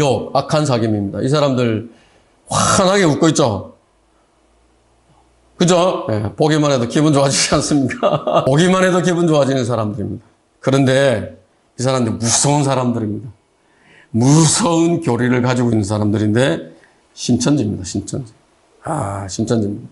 욕, 악한 사귐입니다. 이 사람들 환하게 웃고 있죠? 그죠? 예, 보기만 해도 기분 좋아지지 않습니까? 보기만 해도 기분 좋아지는 사람들입니다. 그런데 이 사람들 무서운 사람들입니다. 무서운 교리를 가지고 있는 사람들인데 신천지입니다. 신천지. 아, 신천지입니다.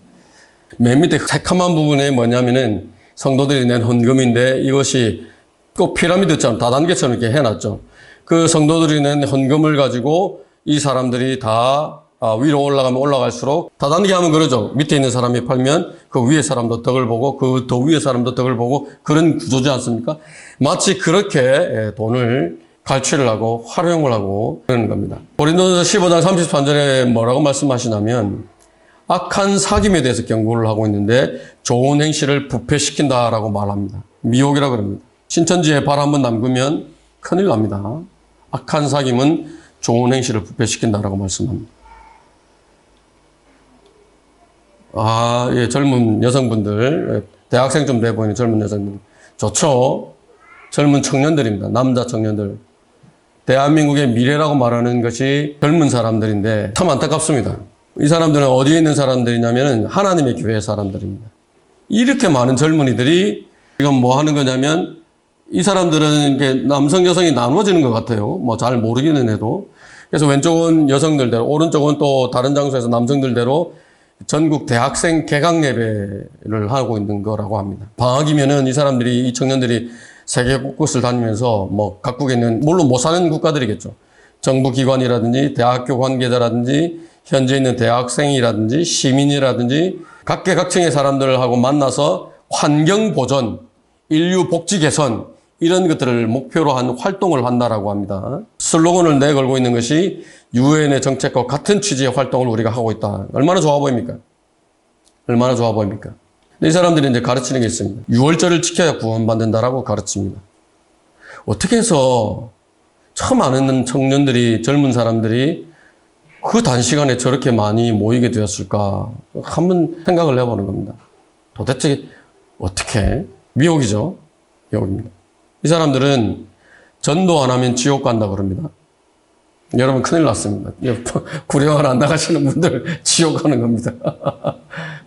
맨 밑에 새카만 부분에 뭐냐면은 성도들이 낸 헌금인데 이것이 꼭 피라미드처럼 다단계처럼 이렇게 해놨죠. 그 성도들이 낸 헌금을 가지고 이 사람들이 다 아, 위로 올라가면 올라갈수록 다단계 하면 그러죠. 밑에 있는 사람이 팔면 그 위에 사람도 덕을 보고 그 더 위에 사람도 덕을 보고 그런 구조지 않습니까? 마치 그렇게 예, 돈을 갈취를 하고 활용을 하고 그러는 겁니다. 고린도서 15장 33절에 뭐라고 말씀하시냐면 악한 사귐에 대해서 경고를 하고 있는데 좋은 행실을 부패시킨다라고 말합니다. 미혹이라 그럽니다. 신천지에 발 한번 담그면 큰일 납니다. 악한 사귐은 좋은 행실을 부패시킨다라고 말씀합니다. 아, 예, 젊은 여성분들, 예, 대학생 좀 돼 보이는 젊은 여성분들. 좋죠. 젊은 청년들입니다. 남자 청년들. 대한민국의 미래라고 말하는 것이 젊은 사람들인데 참 안타깝습니다. 이 사람들은 어디에 있는 사람들이냐면 하나님의 교회 사람들입니다. 이렇게 많은 젊은이들이 이건 뭐 하는 거냐면 이 사람들은 이게 남성 여성이 나누어지는 것 같아요. 뭐 잘 모르기는 해도. 그래서 왼쪽은 여성들대로 오른쪽은 또 다른 장소에서 남성들대로 전국 대학생 개강 예배를 하고 있는 거라고 합니다. 방학이면은 이 사람들이 이 청년들이 세계 곳곳을 다니면서 뭐 각국에 있는 물론 못 사는 국가들이겠죠. 정부 기관이라든지 대학교 관계자라든지 현재 있는 대학생이라든지 시민이라든지 각계각층의 사람들하고 만나서 환경 보전, 인류 복지 개선 이런 것들을 목표로 한 활동을 한다라고 합니다. 슬로건을 내걸고 있는 것이 유엔의 정책과 같은 취지의 활동을 우리가 하고 있다. 얼마나 좋아 보입니까? 얼마나 좋아 보입니까? 이 사람들이 이제 가르치는 게 있습니다. 6월절을 지켜야 구원받는다라고 가르칩니다. 어떻게 해서 처음 아는 청년들이, 젊은 사람들이 그 단시간에 저렇게 많이 모이게 되었을까? 한번 생각을 해보는 겁니다. 도대체 어떻게? 미혹이죠? 미혹입니다. 이 사람들은 전도 안 하면 지옥 간다 그럽니다. 여러분 큰일 났습니다. 구령을 안 나가시는 분들 지옥 가는 겁니다.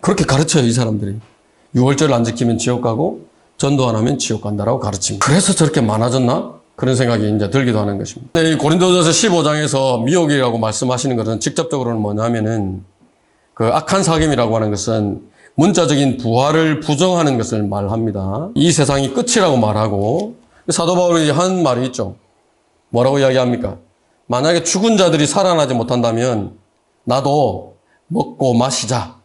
그렇게 가르쳐요, 이 사람들이. 6월절을 안 지키면 지옥 가고 전도 안 하면 지옥 간다라고 가르칩니다. 그래서 저렇게 많아졌나? 그런 생각이 이제 들기도 하는 것입니다. 이 고린도전서 15장에서 미혹이라고 말씀하시는 것은 직접적으로는 뭐냐면은 그 악한 사귐이라고 하는 것은 문자적인 부활을 부정하는 것을 말합니다. 이 세상이 끝이라고 말하고 사도 바울이 한 말이 있죠. 뭐라고 이야기합니까? 만약에 죽은 자들이 살아나지 못한다면 나도 먹고 마시자.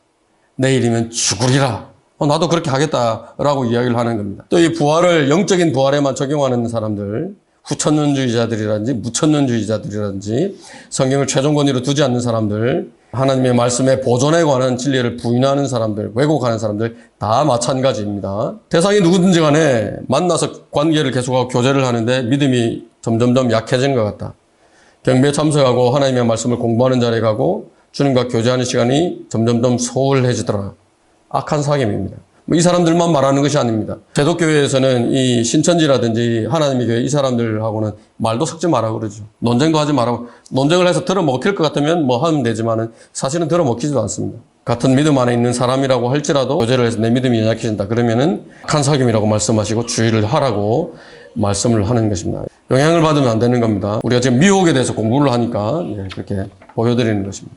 내일이면 죽으리라. 어, 나도 그렇게 하겠다라고 이야기를 하는 겁니다. 또 이 부활을 영적인 부활에만 적용하는 사람들, 후천년주의자들이라든지 무천년주의자들이라든지 성경을 최종 권위로 두지 않는 사람들, 하나님의 말씀의 보존에 관한 진리를 부인하는 사람들, 왜곡하는 사람들 다 마찬가지입니다. 대상이 누구든지 간에 만나서 관계를 계속하고 교제를 하는데 믿음이 점점점 약해지는 것 같다. 경배에 참석하고 하나님의 말씀을 공부하는 자리에 가고 주님과 교제하는 시간이 점점점 소홀해지더라. 악한 사귐입니다. 뭐 이 사람들만 말하는 것이 아닙니다. 제독교회에서는 이 신천지라든지 하나님의 교회 이 사람들하고는 말도 섞지 마라 그러죠. 논쟁도 하지 마라고. 논쟁을 해서 들어먹힐 것 같으면 뭐 하면 되지만은 사실은 들어먹히지도 않습니다. 같은 믿음 안에 있는 사람이라고 할지라도 교제를 해서 내 믿음이 연약해진다. 그러면은 악한 사귐이라고 말씀하시고 주의를 하라고 말씀을 하는 것입니다. 영향을 받으면 안 되는 겁니다. 우리가 지금 미혹에 대해서 공부를 하니까 예, 그렇게 보여드리는 것입니다.